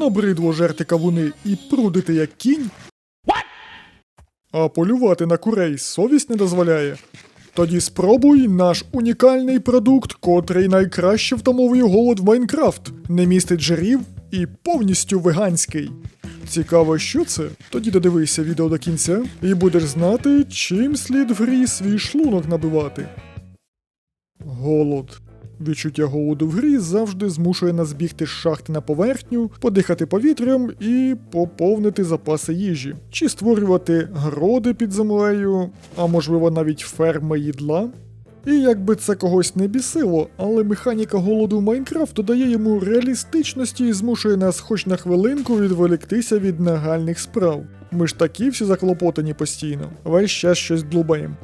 Набридло жерти кавуни і прудити як кінь. А полювати на курей совість не дозволяє. Тоді спробуй наш унікальний продукт, котрий найкраще втамовує голод в Майнкрафт, не містить жирів і повністю веганський. Цікаво, що це? Тоді додивися відео до кінця і будеш знати, чим слід в грі свій шлунок набивати. Голод. Відчуття голоду в грі завжди змушує нас бігти з шахти на поверхню, подихати повітрям і поповнити запаси їжі, чи створювати гроди під землею, а можливо навіть ферми їдла. І якби це когось не бісило, але механіка голоду Майнкрафту дає йому реалістичності і змушує нас хоч на хвилинку відволіктися від нагальних справ. Ми ж такі всі заклопотані постійно, весь час щось блубаємо.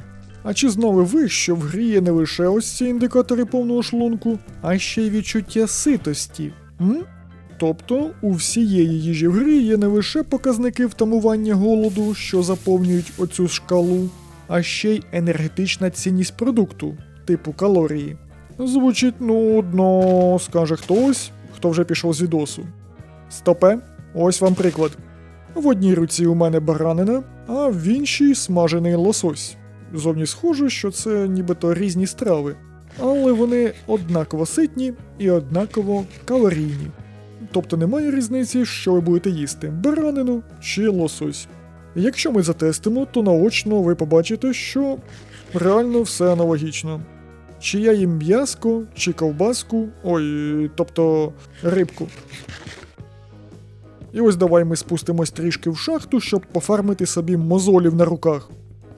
А чи знали ви, що в грі є не лише ось ці індикатори повного шлунку, а ще й відчуття ситості? М? Тобто у всієї їжі в грі є не лише показники втамування голоду, що заповнюють оцю шкалу, а ще й енергетична цінність продукту, типу калорії. Звучить нудно, скаже хтось, хто вже пішов з відосу. Стопе, ось вам приклад. В одній руці у мене баранина, а в іншій смажений лосось. Зовні схоже, що це нібито різні страви, але вони однаково ситні і однаково калорійні. Тобто немає різниці, що ви будете їсти баранину чи лосось. Якщо ми затестимо, то наочно ви побачите, що реально все аналогічно. Чи я їм м'яско, чи ковбаску, ой, тобто рибку. І ось давай ми спустимось трішки в шахту, щоб пофармити собі мозолів на руках.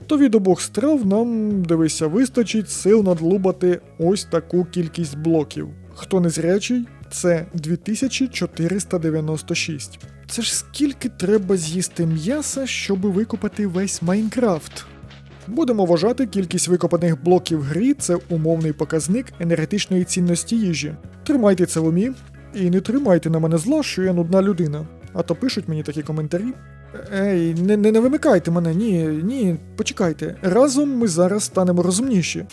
То від обох страв нам, дивися, вистачить сил надлубати ось таку кількість блоків. Хто не зрячий, це 2496. Це ж скільки треба з'їсти м'яса, щоб викопати весь Майнкрафт? Будемо вважати, кількість викопаних блоків грі це умовний показник енергетичної цінності їжі. Тримайте це в умі і не тримайте на мене зла, що я нудна людина. А то пишуть мені такі коментарі. Ей, не, не, не вимикайте мене, ні, ні, почекайте. Разом ми зараз станемо розумніші.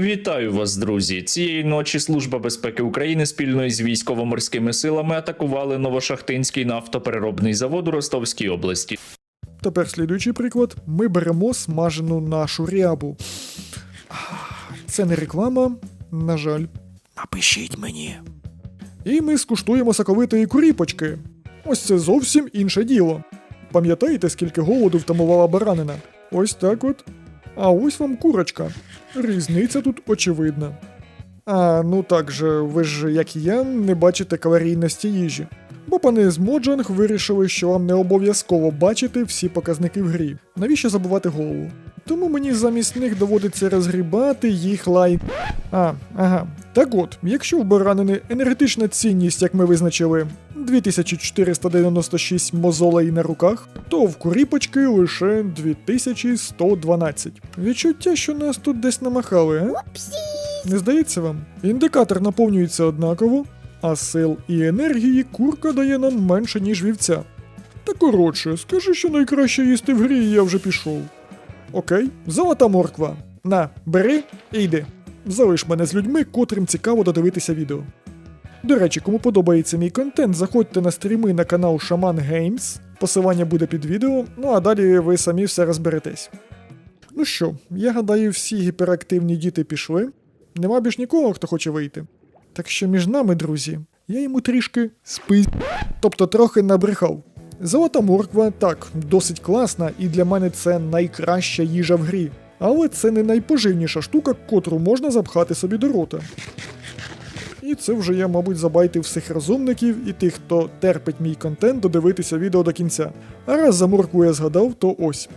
Вітаю вас, друзі! Цієї ночі Служба безпеки України спільно із військово-морськими силами атакували Новошахтинський нафтопереробний завод у Ростовській області. Тепер слідуючий приклад: ми беремо смажену нашу рябу. Це не реклама, на жаль. Напишіть мені. І ми скуштуємо соковитої куріпочки. Ось це зовсім інше діло. Пам'ятаєте, скільки голоду втамувала баранина? Ось так от. А ось вам курочка. Різниця тут очевидна. А, ну так же, ви ж, як і я, не бачите калорійності їжі. Бо пани з Моджанг вирішили, що вам не обов'язково бачити всі показники в грі. Навіщо забувати голову? Тому мені замість них доводиться розгрібати їх лай. А, ага. Так от, якщо в баранини енергетична цінність, як ми визначили, 2496 мозолей на руках, то в куріпочки лише 2112. Відчуття, що нас тут десь намахали, а? Не здається вам? Індикатор наповнюється однаково, а сил і енергії курка дає нам менше, ніж вівця. Та коротше, скажи, що найкраще їсти в грі, і я вже пішов. Окей, золота морква. На, бери і йди. Залиш мене з людьми, котрим цікаво додивитися відео. До речі, кому подобається мій контент, заходьте на стріми на канал Shaman Games. Посилання буде під відео, ну а далі ви самі все розберетесь. Ну що, я гадаю, всі гіперактивні діти пішли. Нема більш нікого, хто хоче вийти. Так що між нами, друзі, я йому трішки спи... Тобто трохи набрехав. Золота морква так, досить класна, і для мене це найкраща їжа в грі. Але це не найпоживніша штука, котру можна запхати собі до рота. І це вже я, мабуть, забайтив всіх розумників і тих, хто терпить мій контент, додивитися відео до кінця. А раз за моркву я згадав, то ось.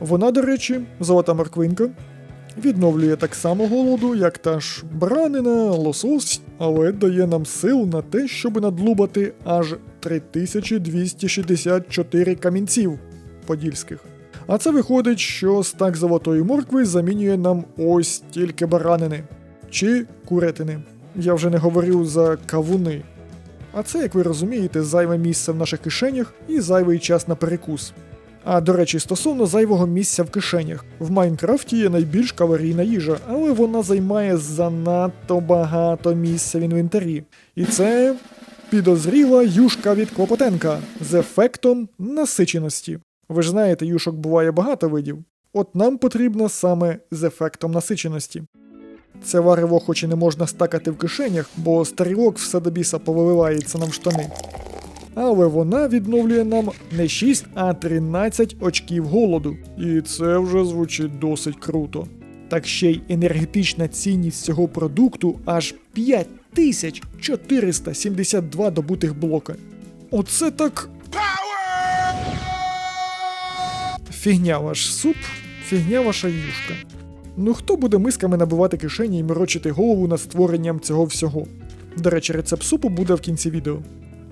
Вона, до речі, золота морквинка, відновлює так само голоду, як та ж баранина, лосось, але дає нам сил на те, щоб надлубати аж 3264 камінців подільських. А це виходить, що стак золотої моркви замінює нам ось тільки баранини чи куретини. Я вже не говорю за кавуни. А це, як ви розумієте, зайве місце в наших кишенях і зайвий час на перекус. А до речі, стосовно зайвого місця в кишенях. В Майнкрафті є найбільш калорійна їжа, але вона займає занадто багато місця в інвентарі. І це підозріла юшка від Клопотенка з ефектом насиченості. Ви ж знаєте, юшок буває багато видів. От нам потрібно саме з ефектом насиченості. Це варево хоч і не можна стакати в кишенях, бо стрілок все до біса повиливається нам штани. Але вона відновлює нам не 6, а 13 очків голоду. І це вже звучить досить круто. Так ще й енергетична цінність цього продукту аж 5472 добутих блока. Оце так. Фігня ваш суп, фігня ваша юшка. Ну хто буде мисками набивати кишені і морочити голову над створенням цього всього? До речі, рецепт супу буде в кінці відео.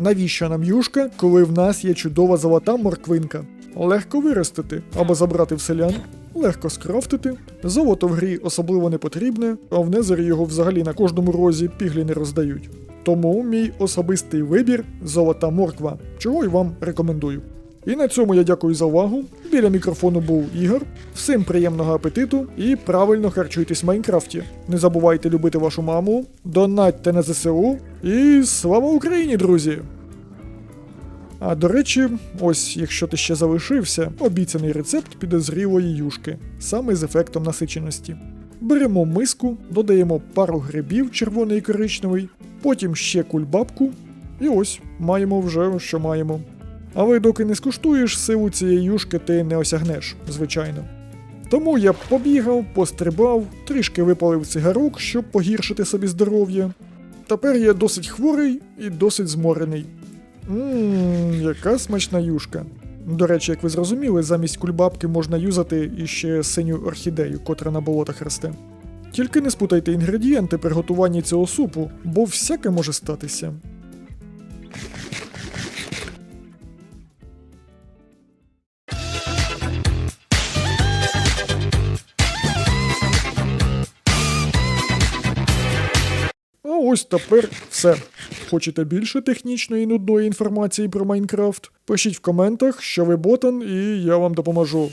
Навіщо нам юшка, коли в нас є чудова золота морквинка? Легко виростити або забрати в селян, легко скрафтити. Золото в грі особливо не потрібне, а в Незері його взагалі на кожному розі піглі не роздають. Тому мій особистий вибір золота морква, чого й вам рекомендую. І на цьому я дякую за увагу. Біля мікрофону був Ігор. Всім приємного апетиту і правильно харчуйтесь в Майнкрафті. Не забувайте любити вашу маму, донатьте на ЗСУ і слава Україні, друзі! А до речі, ось якщо ти ще залишився, обіцяний рецепт підозрілої юшки, саме з ефектом насиченості. Беремо миску, додаємо пару грибів червоний і коричневий, потім ще кульбабку, і ось маємо вже що маємо. Але доки не скуштуєш, силу цієї юшки ти не осягнеш, звичайно. Тому я побігав, пострибав, трішки випалив цигарок, щоб погіршити собі здоров'я. Тепер я досить хворий і досить зморений. Ммм, яка смачна юшка. До речі, як ви зрозуміли, замість кульбабки можна юзати іще синю орхідею, котра на болотах росте. Тільки не спутайте інгредієнти при готуванні цього супу, бо всяке може статися. Ось тепер все. Хочете більше технічної і нудної інформації про Майнкрафт? Пишіть в коментах, що ви ботан, і я вам допоможу.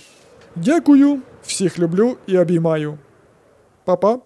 Дякую, всіх люблю і обіймаю. Па-па!